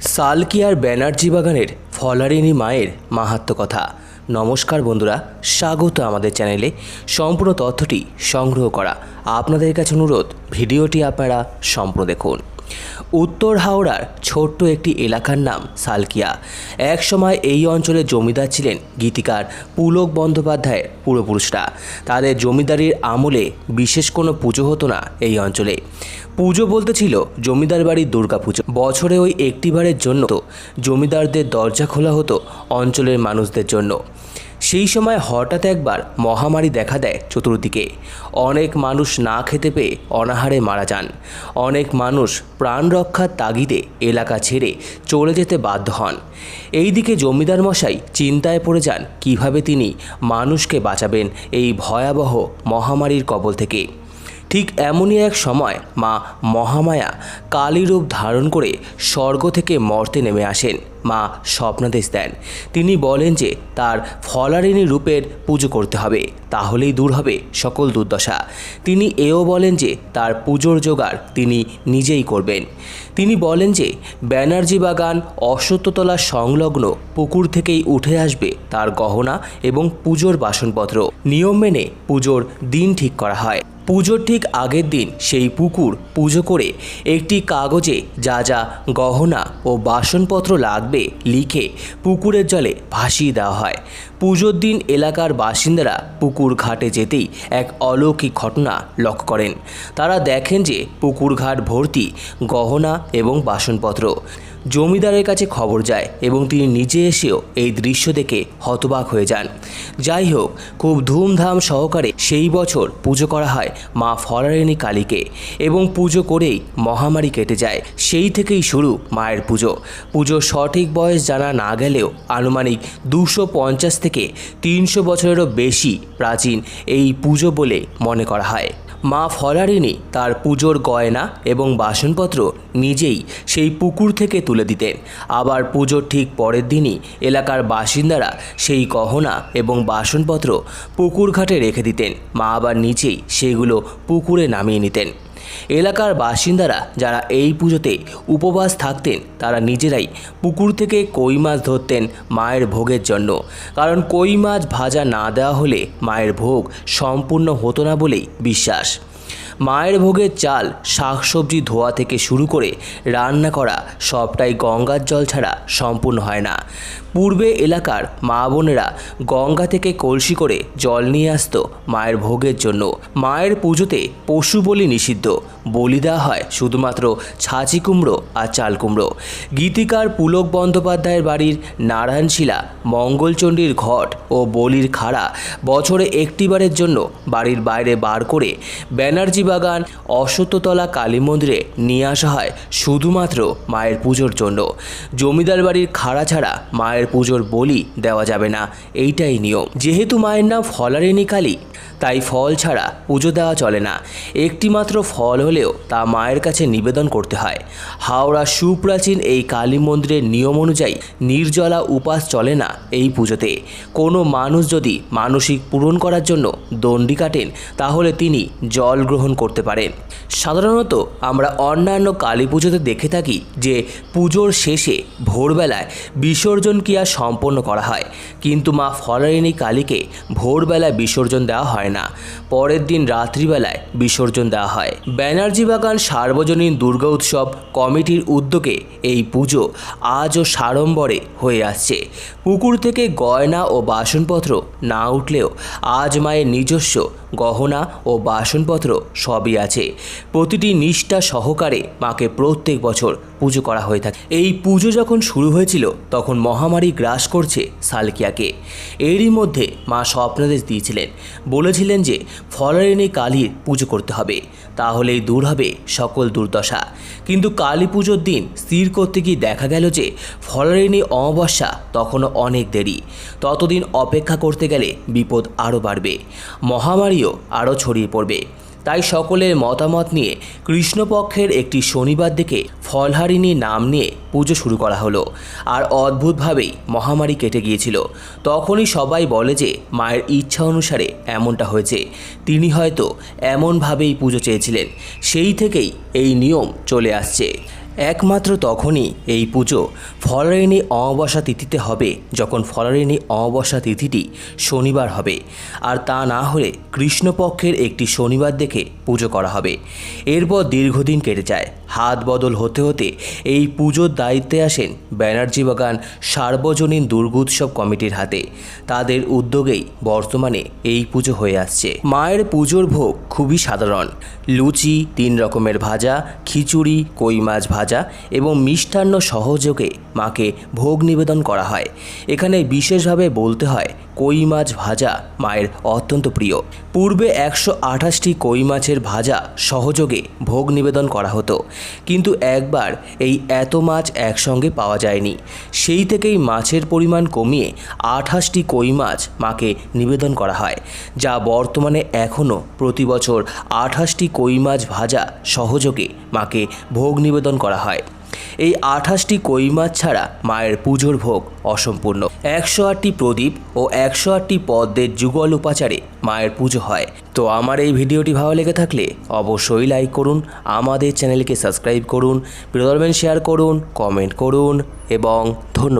সালকিয়ার ব্যানার্জি বাগানের ফলারিনী মায়ের মাহাত্ম কথা। নমস্কার বন্ধুরা, স্বাগত আমাদের চ্যানেলে। সম্পূর্ণ তথ্যটি সংগ্রহ করা। আপনাদের কাছে অনুরোধ, ভিডিওটি আপনারা সম্পূর্ণ দেখুন। উত্তর হাওড়ার ছোট্ট একটি এলাকার নাম সালকিয়া। একসময় এই অঞ্চলের জমিদার ছিলেন গীতিকার পুলক বন্দ্যোপাধ্যায়ের পূর্বপুরুষরা। তাদের জমিদারির আমলে বিশেষ কোনো পুজো হতো না এই অঞ্চলে। পুজো বলতে ছিল জমিদার বাড়ির দুর্গাপুজো। বছরে ওই একটিবারের জন্য জমিদারদের দরজা খোলা হতো অঞ্চলের মানুষদের জন্য। সেই সময় হঠাৎ একবার মহামারী দেখা দেয় চতুর্দিকে। অনেক মানুষ না খেতে পেয়ে অনাহারে মারা যান। অনেক মানুষ প্রাণ রক্ষার তাগিদে এলাকা ছেড়ে চলে যেতে বাধ্য হন। এইদিকে জমিদার মশাই চিন্তায় পড়ে যান কীভাবে তিনি মানুষকে বাঁচাবেন এই ভয়াবহ মহামারীর কবল থেকে। ঠিক এমনই এক সময় মা মহামায়া কালী রূপ ধারণ করে স্বর্গ থেকে মর্তে নেমে আসেন। মা স্বপ্নাদেশ দেন। তিনি বলেন যে তার ফলারিণী রূপের পুজো করতে হবে, তাহলেই দূর হবে সকল দুর্দশা। তিনি এও বলেন যে তার পুজোর জোগাড় তিনি নিজেই করবেন। তিনি বলেন যে ব্যানার্জি বাগান, অশ্বত্থতলা সংলগ্ন পুকুর থেকেই উঠে আসবে তার গহনা এবং পুজোর বাসনপত্র। নিয়ম মেনে পুজোর দিন ঠিক করা হয়। পুজোর ঠিক আগের দিন সেই পুকুর পুজো করে একটি কাগজে যা যা গহনা ও বাসনপত্র লাগবে লিখে পুকুরের জলে ভাসিয়ে দেওয়া হয়। পুজোর দিন এলাকার বাসিন্দারা পুকুর ঘাটে যেতেই এক অলৌকিক ঘটনা লক্ষ্য করেন। তারা দেখেন যে পুকুর ঘাট ভর্তি গহনা এবং বাসনপত্র। জমিদারের কাছে খবর যায় এবং তিনি নিজে এসেও এই দৃশ্য দেখে হতবাক হয়ে যান। যাই হোক খুব ধুমধাম সহকারে সেই বছর পুজো করা হয় মা ফলারিণী কালীকে এবং পুজো করেই মহামারী কেটে যায়। সেই থেকেই শুরু মায়ের পুজো। পুজোর সঠিক বয়স জানা না গেলেও আনুমানিক দুশো পঞ্চাশ থেকে তিনশো বছরেরও বেশি প্রাচীন এই পুজো বলে মনে করা হয়। মা ফলারিনী তার পুজোর গয়না এবং বাসনপত্র নিজেই সেই পুকুর থেকে তুলে দিতেন। আবার পুজোর ঠিক পরের দিনই এলাকার বাসিন্দারা সেই গহনা এবং বাসনপত্র পুকুর ঘাটে রেখে দিতেন। মা আবার নিজেই সেগুলো পুকুরে নামিয়ে নিতেন। এলাকার বাসিন্দারা যারা এই পুজোতে উপবাস থাকতেন, তারা নিজেরাই পুকুর থেকে কই মাছ ধরতেন মায়ের ভোগের জন্য। কারণ কই মাছ ভাজা না দেওয়া হলে মায়ের ভোগ সম্পূর্ণ হতো না বলেই বিশ্বাস। মায়ের ভোগের চাল, শাকসবজি, ধোয়া থেকে শুরু করে রান্না করা সবটাই গঙ্গার জল ছাড়া সম্পূর্ণ হয় না। পূর্বে এলাকার মা বোনেরা গঙ্গা থেকে কলসি করে জল নিয়ে আসতো মায়ের ভোগের জন্য। মায়ের পুজোতে পশু বলি নিষিদ্ধ। বলি দেওয়া হয় শুধুমাত্র ছাঁচি কুমড়ো আর চাল কুমড়ো। গীতিকার পুলক বন্দ্যোপাধ্যায়ের বাড়ির নারায়ণশিলা, মঙ্গলচণ্ডীর ঘট ও বলির খাড়া বছরে একটিবারের জন্য বাড়ির বাইরে বার করে ব্যানার্জি বাগান অশ্বত্থতলা কালী মন্দিরে নিয়ে আসা হয় শুধুমাত্র মায়ের পুজোর জন্য। জমিদার বাড়ির খাড়া ছাড়া মায়ের পুজোর বলি দেওয়া যাবে না। এইটাই নিয়ম। যেহেতু মায়ের নাম ফলারিনী কালী তাই ফল ছাড়া পুজো দেওয়া চলে না। একটিমাত্র ফল হলেও তা মায়ের কাছে নিবেদন করতে হয়। হাওড়া সুপ্রাচীন এই কালী মন্দিরের নিয়ম অনুযায়ী নির্জলা উপাস চলে না এই পুজোতে। কোনো মানুষ যদি মানসিক পূরণ করার জন্য দণ্ডি কাটেন, তাহলে তিনি জল গ্রহণ করতে পারেন। সাধারণত আমরা অন্যান্য কালী পুজোতে দেখে থাকি যে পুজোর শেষে ভোরবেলায় বিসর্জন ক্রিয়া সম্পন্ন করা হয়। কিন্তু মা ফলারিনী কালীকে ভোরবেলায় বিসর্জন দেওয়া হয় না। পরের দিন রাত্রিবেলায় বিসর্জন দেওয়া হয়। ব্যানার্জি বাগান সার্বজনীন দুর্গা উৎসব কমিটির উদ্যোগে এই পুজো আজও সাড়ম্বরে হয়ে আসছে। পুকুর থেকে গয়না ও বাসনপত্র না উঠলেও আজ মায়ের নিজস্ব গহনা ও বাসনপত্র সবই আছে। প্রতিটি নিষ্ঠা সহকারে মাকে প্রত্যেক বছর পুজো করা হয়ে থাকে। এই পুজো যখন শুরু হয়েছিল, তখন মহামারী গ্রাস করছে সালকিয়াকে। এরই মধ্যে মা স্বপ্নাদেশ দিয়েছিলেন। বলেছিলেন যে ফলারিনী কালীর পুজো করতে হবে, তাহলেই দূর হবে সকল দুর্দশা। কিন্তু কালী পুজোর দিন স্থির করতে গিয়ে দেখা গেল যে ফলারিনী অমাবস্যা তখনও অনেক দেরি। ততদিন অপেক্ষা করতে গেলে বিপদ আরও বাড়বে। মহামারীও আরও ছড়িয়ে পড়বে। তাই সকলের মতামত নিয়ে কৃষ্ণপক্ষের একটি শনিবার দিকে ফলহারিণী নাম নিয়ে পুজো শুরু করা হলো। আর অদ্ভুতভাবেই মহামারী কেটে গিয়েছিল। তখনই সবাই বলে যে, মায়ের ইচ্ছা অনুসারে এমনটা হয়েছে। তিনি হয়তো এমনভাবেই পুজো চেয়েছিলেন। সেই থেকেই এই নিয়ম চলে আসছে। একমাত্র তখনই এই পুজো ফলারিণী অমাবস্যা তিথিতে হবে, যখন ফলারিণী অমাবস্যা তিথিটি শনিবার হবে। আর তা না হলে কৃষ্ণপক্ষের একটি শনিবার দেখে পুজো করা হবে। এরপর দীর্ঘদিন কেটে যায়। হাত বদল হতে হতে এই পুজোর দায়িত্বে আসেন ব্যানার্জি বাগান সার্বজনীন দুর্গোৎসব কমিটির হাতে। তাদের উদ্যোগেই বর্তমানে এই পুজো হয়ে আসছে। মায়ের পুজোর ভোগ খুবই সাধারণ। লুচি, তিন রকমের ভাজা, খিচুড়ি, কই মাছ ভাজা এবং মিষ্টান্ন সহযোগে মাকে ভোগ নিবেদন করা হয়। এখানে বিশেষভাবে বলতে হয়, কই মাছ ভাজা মায়ের অত্যন্ত প্রিয়। পূর্বে একশো আঠাশটি কই মাছের ভাজা সহযোগে ভোগ নিবেদন করা হতো। কিন্তু একবার এই এত মাছ একসঙ্গে পাওয়া যায়নি। সেই থেকেই মাছের পরিমাণ কমিয়ে আঠাশটি কই মাছ মাকে নিবেদন করা হয়, যা বর্তমানে এখনও প্রতি বছর আঠাশটি কই মাছ ভাজা সহযোগে মাকে ভোগ নিবেদন করা হয়। এই আঠাশটি কই মাছ ছাড়া মায়ের পুজোর ভোগ অসম্পূর্ণ। একশো আটটি প্রদীপ ও একশো আটটি পদ্মের যুগল উপাচারে মায়ের পুজো হয়। তো আমার এই ভিডিওটি ভালো লেগে থাকলে অবশ্যই লাইক করুন, আমাদের চ্যানেলকে সাবস্ক্রাইব করুন প্রিয় শেয়ার করুন কমেন্ট করুন এবং ধন্যবাদ।